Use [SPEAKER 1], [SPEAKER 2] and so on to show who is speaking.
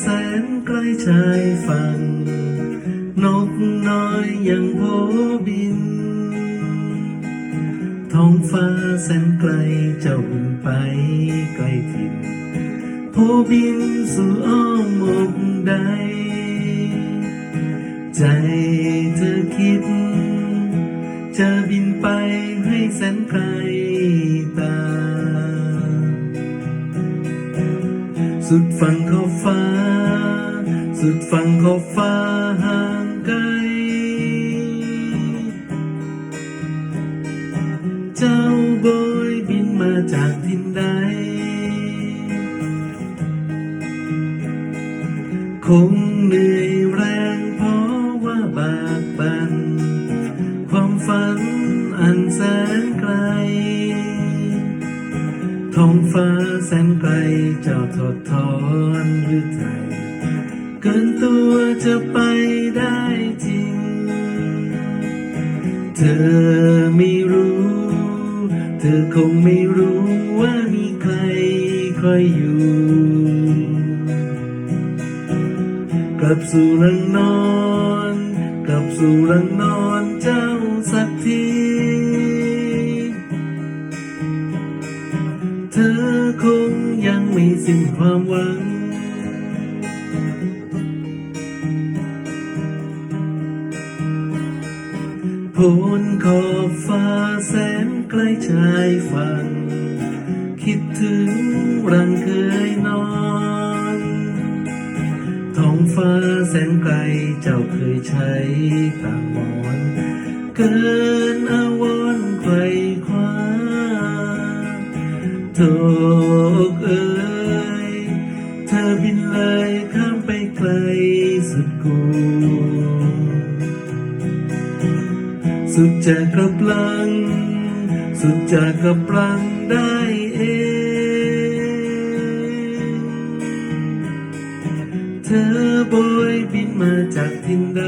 [SPEAKER 1] แสนไกลชายฝั่ง นกน้อยยังโผบิน ท้องฟ้าแสนไกลเจ้าบินไปไกลถิ่นโผบินสู่อ้อมอกใด ใจเธอคิด จะบินไปห สุดฝั่งขอบฟ้า สุดฝั่งขอบฟ้าห่างไกล เจ้าโบยบินมาจากทินใด คงเหนื่อยแรงเพราะว่าบา ท้องฟ้าแสนไกลเจ้าทอดทอนหรือไทยเกินตัวจะไปได้จริง เธอไม่รู้ เธอคงไม่รู้ว่ามีใครคอยอยู่ กลับสู่รังนอน กลับสู่รังนอนเจ้า อคงยังไม่สิ้นความหวังโพนขอบฟ้าแสนไกลชายฝั่ง คิดถึงรังเคยนอนท้องฟ้าแสนไกลเจ้าเคยใช้ตาหมอน เกิน โทกเอ้ยเธอบินเลยข้ามไปไกลสุดกูสุดจะกลับลัง สุดจะกลับลังได้เองเธอโบยบินมาจากทินใด